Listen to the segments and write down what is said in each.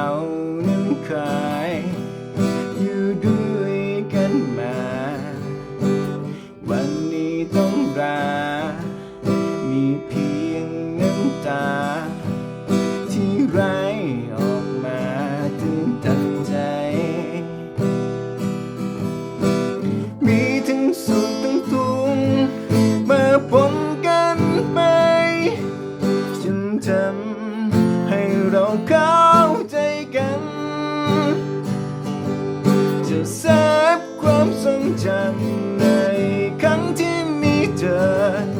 เราหนั้นเคยอยู่ด้วยกันมา วันนี้ต้องรา เซฟความทรงจำในครั้งที่มีเธอ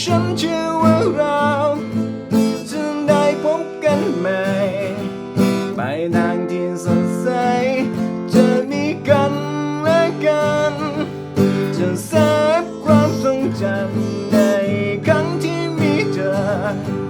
ฉันเชื่อว่าเราจะได้พบกันใหม่ ไปทางที่สดใส จะมีกันและกัน จะแซบความทรงจำในครั้งที่มีเธอ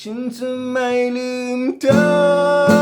ฉันจะไม่ลืมเธอ